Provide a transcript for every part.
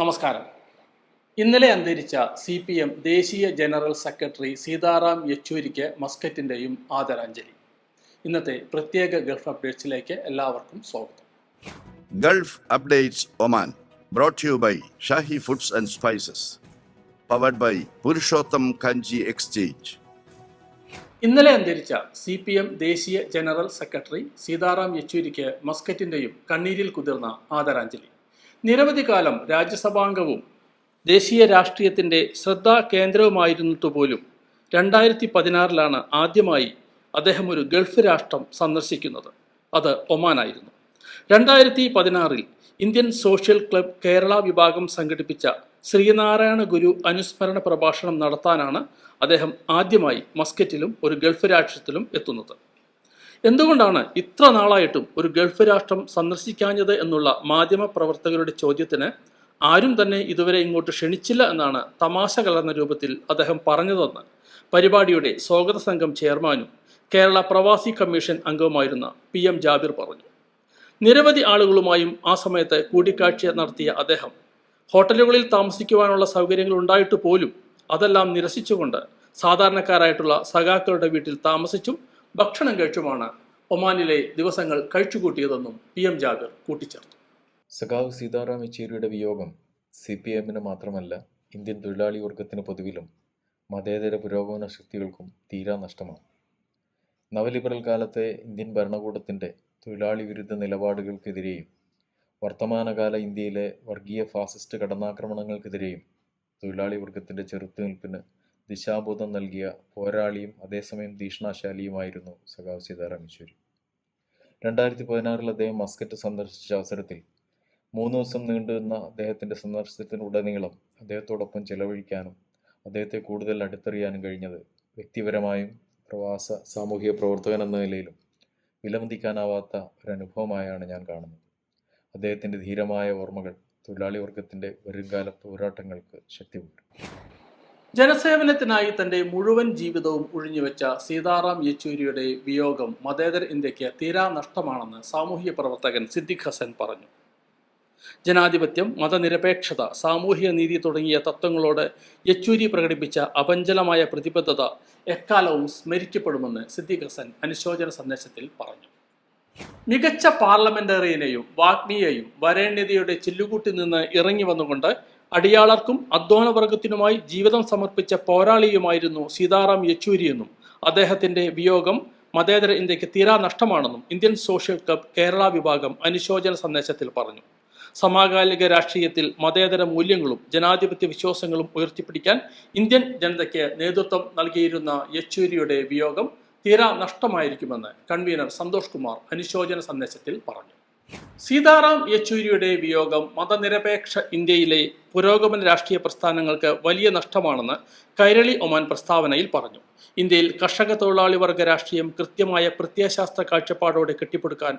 നമസ്കാരം. ഇന്നലെ അന്തരിച്ച സി പി എം ദേശീയ ജനറൽ സെക്രട്ടറി സീതാറാം യെച്ചൂരിക്ക് മസ്കറ്റിന്റെയും ആദരാഞ്ജലി. ഇന്നത്തെ പ്രത്യേക ഗൾഫ് അപ്ഡേറ്റ്സിലേക്ക് എല്ലാവർക്കും സ്വാഗതം. Gulf updates Oman brought you by Shahi foods and spices powered by Purushottam Kanji exchange. ഇന്നലെ അന്തരിച്ച സി പി എം ദേശീയ ജനറൽ സെക്രട്ടറി സീതാറാം യെച്ചൂരിക്ക് മസ്കറ്റിന്റെയും കണ്ണീരിൽ കുതിർന്ന ആദരാഞ്ജലി. നിരവധി കാലം രാജ്യസഭാംഗവും ദേശീയ രാഷ്ട്രീയത്തിന്റെ ശ്രദ്ധാ കേന്ദ്രവുമായിരുന്നിട്ടുപോലും രണ്ടായിരത്തി പതിനാറിലാണ് ആദ്യമായി അദ്ദേഹം ഒരു ഗൾഫ് രാഷ്ട്രം സന്ദർശിക്കുന്നത്. അത് ഒമാനായിരുന്നു. രണ്ടായിരത്തി പതിനാറിൽ ഇന്ത്യൻ സോഷ്യൽ ക്ലബ് കേരള വിഭാഗം സംഘടിപ്പിച്ച ശ്രീനാരായണ ഗുരു അനുസ്മരണ പ്രഭാഷണം നടത്താനാണ് അദ്ദേഹം ആദ്യമായി മസ്കറ്റിലും ഒരു ഗൾഫ് രാഷ്ട്രത്തിലും എത്തുന്നത്. എന്തുകൊണ്ടാണ് ഇത്ര നാളായിട്ടും ഒരു ഗൾഫ് രാഷ്ട്രം സന്ദർശിക്കാഞ്ഞത് എന്നുള്ള മാധ്യമ പ്രവർത്തകരുടെ ചോദ്യത്തിന് ആരും തന്നെ ഇതുവരെ ഇങ്ങോട്ട് ക്ഷണിച്ചില്ല എന്നാണ് തമാശ കലർന്ന രൂപത്തിൽ അദ്ദേഹം പറഞ്ഞതെന്ന് പരിപാടിയുടെ സ്വാഗത സംഘം ചെയർമാനും കേരള പ്രവാസി കമ്മീഷൻ അംഗവുമായിരുന്ന പി എം ജാബിർ പറഞ്ഞു. നിരവധി ആളുകളുമായും ആ സമയത്ത് കൂടിക്കാഴ്ച നടത്തിയ അദ്ദേഹം ഹോട്ടലുകളിൽ താമസിക്കുവാനുള്ള സൗകര്യങ്ങൾ ഉണ്ടായിട്ട് പോലും അതെല്ലാം നിരസിച്ചുകൊണ്ട് സാധാരണക്കാരായിട്ടുള്ള സഖാക്കളുടെ വീട്ടിൽ താമസിച്ചും ഭക്ഷണം കഴിച്ചുമാണ് ഒമാനിലെ ദിവസങ്ങൾ കഴിച്ചുകൂട്ടിയതെന്നും പി എം ജാബിർ കൂട്ടിച്ചേർത്തു. സഖാവ് സീതാറാം യെച്ചൂരിയുടെ വിയോഗം സി പി എമ്മിന് മാത്രമല്ല ഇന്ത്യൻ തൊഴിലാളി വർഗത്തിന് പൊതുവിലും മതേതര പുരോഗമന ശക്തികൾക്കും തീരാ നഷ്ടമാണ്. നവലിബറൽ കാലത്തെ ഇന്ത്യൻ ഭരണകൂടത്തിന്റെ തൊഴിലാളി വിരുദ്ധ നിലപാടുകൾക്കെതിരെയും വർത്തമാനകാല ഇന്ത്യയിലെ വർഗീയ ഫാസിസ്റ്റ് കടന്നാക്രമണങ്ങൾക്കെതിരെയും തൊഴിലാളി വർഗത്തിന്റെ ചെറുത്തുനിൽപ്പിന് ദിശാബോധം നൽകിയ പോരാളിയും അതേസമയം തീഷ്ണാശാലിയുമായിരുന്നു സഖാവ് സീതാറാം യെച്ചൂരി രണ്ടായിരത്തി പതിനാറിൽ അദ്ദേഹം മസ്കറ്റ് സന്ദർശിച്ച അവസരത്തിൽ മൂന്ന് ദിവസം നീണ്ടുനിന്ന അദ്ദേഹത്തിന്റെ സന്ദർശനത്തിനുടനീളം അദ്ദേഹത്തോടൊപ്പം ചെലവഴിക്കാനും അദ്ദേഹത്തെ കൂടുതൽ അടുത്തറിയാനും കഴിഞ്ഞത് വ്യക്തിപരമായും പ്രവാസ സാമൂഹിക പ്രവർത്തകൻ എന്ന നിലയിലും വിലമതിക്കാനാവാത്ത ഒരു അനുഭവമായാണ് ഞാൻ കാണുന്നത്. അദ്ദേഹത്തിന്റെ ധീരമായ ഓർമ്മകൾ തൊഴിലാളി വർഗത്തിന്റെ വരുംകാല പോരാട്ടങ്ങൾക്ക് ശക്തി പകരും ജനസേവനത്തിനായി തന്റെ മുഴുവൻ ജീവിതവും ഉഴിഞ്ഞുവെച്ച സീതാറാം യെച്ചൂരിയുടെ വിയോഗം മതേതര ഇന്ത്യയ്ക്ക് തീരാ നഷ്ടമാണെന്ന് സാമൂഹ്യ പ്രവർത്തകൻ സിദ്ദിഖ് ഹസൻ പറഞ്ഞു. ജനാധിപത്യം മതനിരപേക്ഷത സാമൂഹ്യ നീതി തുടങ്ങിയ തത്വങ്ങളോട് യെച്ചൂരി പ്രകടിപ്പിച്ച അപഞ്ചലമായ പ്രതിബദ്ധത എക്കാലവും സ്മരിക്കപ്പെടുമെന്ന് സിദ്ദിഖ് ഹസൻ അനുശോചന സന്ദേശത്തിൽ പറഞ്ഞു. മികച്ച പാർലമെന്റേറിയനെയും വാഗ്മിയെയും വരേണ്യതയുടെ ചില്ലുകൂട്ടിൽ നിന്ന് ഇറങ്ങി വന്നുകൊണ്ട് അടിയാളർക്കും അധ്വാനവർഗത്തിനുമായി ജീവിതം സമർപ്പിച്ച പോരാളിയുമായിരുന്നു സീതാറാം യെച്ചൂരിയെന്നും അദ്ദേഹത്തിന്റെ വിയോഗം മതേതര ഇന്ത്യയ്ക്ക് തീരാ നഷ്ടമാണെന്നും ഇന്ത്യൻ സോഷ്യൽ ക്ലബ് കേരള വിഭാഗം അനുശോചന സന്ദേശത്തിൽ പറഞ്ഞു. സമകാലിക രാഷ്ട്രീയത്തിൽ മതേതര മൂല്യങ്ങളും ജനാധിപത്യ വിശ്വാസങ്ങളും ഉയർത്തിപ്പിടിക്കാൻ ഇന്ത്യൻ ജനതയ്ക്ക് നേതൃത്വം നൽകിയിരുന്ന യെച്ചൂരിയുടെ വിയോഗം തീരാ നഷ്ടമായിരിക്കുമെന്ന് കൺവീനർ സന്തോഷ് കുമാർ അനുശോചന സന്ദേശത്തിൽ പറഞ്ഞു. സീതാറാം യെച്ചൂരിയുടെ വിയോഗം മതനിരപേക്ഷ ഇന്ത്യയിലെ പുരോഗമന രാഷ്ട്രീയ പ്രസ്ഥാനങ്ങൾക്ക് വലിയ നഷ്ടമാണെന്ന് കൈരളി ഒമാൻ പ്രസ്താവനയിൽ പറഞ്ഞു. ഇന്ത്യയിൽ കർഷക തൊഴിലാളി വർഗ രാഷ്ട്രീയം കൃത്യമായ പ്രത്യയശാസ്ത്ര കാഴ്ചപ്പാടോടെ കെട്ടിപ്പടുക്കാൻ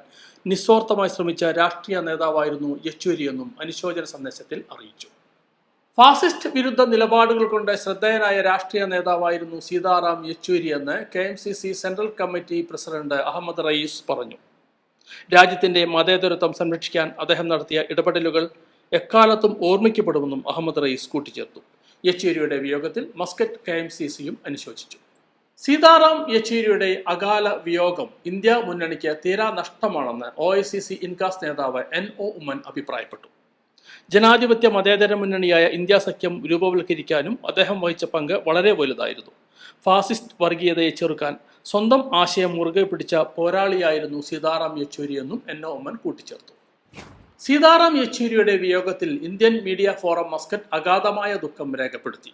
നിസ്വാർത്ഥമായി ശ്രമിച്ച രാഷ്ട്രീയ നേതാവായിരുന്നു യെച്ചൂരിയെന്നും അനുശോചന സന്ദേശത്തിൽ അറിയിച്ചു. ഫാസിസ്റ്റ് വിരുദ്ധ നിലപാടുകൾ കൊണ്ട് ശ്രദ്ധേയനായ രാഷ്ട്രീയ നേതാവായിരുന്നു സീതാറാം യെച്ചൂരി എന്ന് K central committee president Ahmed Raees പറഞ്ഞു. രാജ്യത്തിന്റെ മതേതരത്വം സംരക്ഷിക്കാൻ അദ്ദേഹം നടത്തിയ ഇടപെടലുകൾ എക്കാലത്തും ഓർമ്മിക്കപ്പെടുമെന്നും അഹമ്മദ് റയീസ് കൂട്ടിച്ചേർത്തു. യെച്ചൂരിയുടെ വിയോഗത്തിൽ മസ്കറ്റ് കെ എം സി സിയും അനുശോചിച്ചു. സീതാറാം യെച്ചൂരിയുടെ അകാല വിയോഗം ഇന്ത്യ മുന്നണിക്ക് തീരാ നഷ്ടമാണെന്ന് O I C C Incas നേതാവ് എൻ ഒ ഉമ്മൻ അഭിപ്രായപ്പെട്ടു. ജനാധിപത്യ മതേതര മുന്നണിയായ ഇന്ത്യ സഖ്യം രൂപവൽക്കരിക്കാനും അദ്ദേഹം വഹിച്ച പങ്ക് വളരെ വലുതായിരുന്നു. ഫാസിസ്റ്റ് വർഗീയതയെ ചെറുക്കാൻ സ്വന്തം ആശയം മുറുകെ പിടിച്ച പോരാളിയായിരുന്നു സീതാറാം യെച്ചൂരി എന്നും എൻ ഒ ഉമ്മൻ കൂട്ടിച്ചേർത്തു. സീതാറാം യെച്ചൂരിയുടെ വിയോഗത്തിൽ ഇന്ത്യൻ മീഡിയ ഫോറം മസ്കറ്റ് അഗാധമായ ദുഃഖം രേഖപ്പെടുത്തി.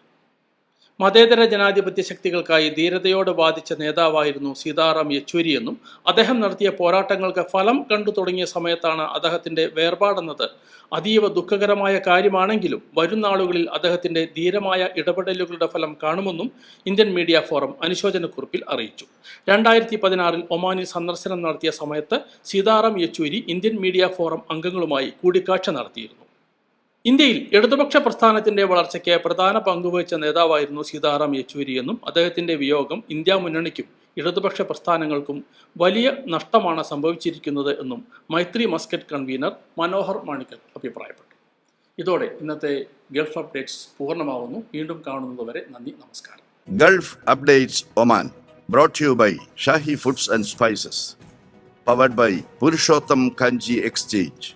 മതേതര ജനാധിപത്യ ശക്തികൾക്കായി ധീരതയോടെ വാദിച്ച നേതാവായിരുന്നു സീതാറാം യെച്ചൂരി എന്നും അദ്ദേഹം നടത്തിയ പോരാട്ടങ്ങൾക്ക് ഫലം കണ്ടു തുടങ്ങിയ സമയത്താണ് അദ്ദേഹത്തിന്റെ വേർപാടെന്നത്. അതീവ ദുഃഖകരമായ കാര്യമാണെങ്കിലും വരും നാളുകളിൽ അദ്ദേഹത്തിന്റെ ധീരമായ ഇടപെടലുകളുടെ ഫലം കാണുമെന്നും ഇന്ത്യൻ മീഡിയ ഫോറം അനുശോചനക്കുറിപ്പിൽ അറിയിച്ചു. രണ്ടായിരത്തി പതിനാറിൽ ഒമാനിൽ സന്ദർശനം നടത്തിയ സമയത്ത് Sitaram Yechury Indian media forum അംഗങ്ങളുമായി കൂടിക്കാഴ്ച നടത്തിയിരുന്നു. ഇന്ത്യയിൽ ഇടതുപക്ഷ പ്രസ്ഥാനത്തിന്റെ വളർച്ചയ്ക്ക് പ്രധാന പങ്കുവഹിച്ച നേതാവായിരുന്നു സീതാറാം യെച്ചൂരി എന്നും അദ്ദേഹത്തിന്റെ വിയോഗം ഇന്ത്യ മുന്നണിക്കും ഇടതുപക്ഷ പ്രസ്ഥാനങ്ങൾക്കും വലിയ നഷ്ടമാണ് സംഭവിച്ചിരിക്കുന്നത് എന്നും മൈത്രി മസ്കറ്റ് കൺവീനർ മനോഹർ മാണിക്കൽ അഭിപ്രായപ്പെട്ടു. ഇതോടെ ഇന്നത്തെ ഗൾഫ് അപ്ഡേറ്റ്സ് പൂർണമാവുന്നു. വീണ്ടും കാണുന്നതുവരെ നന്ദി നമസ്കാരം. Gulf updates Oman brought you by Shahi foods and spices powered by Purushottam Kanji exchange.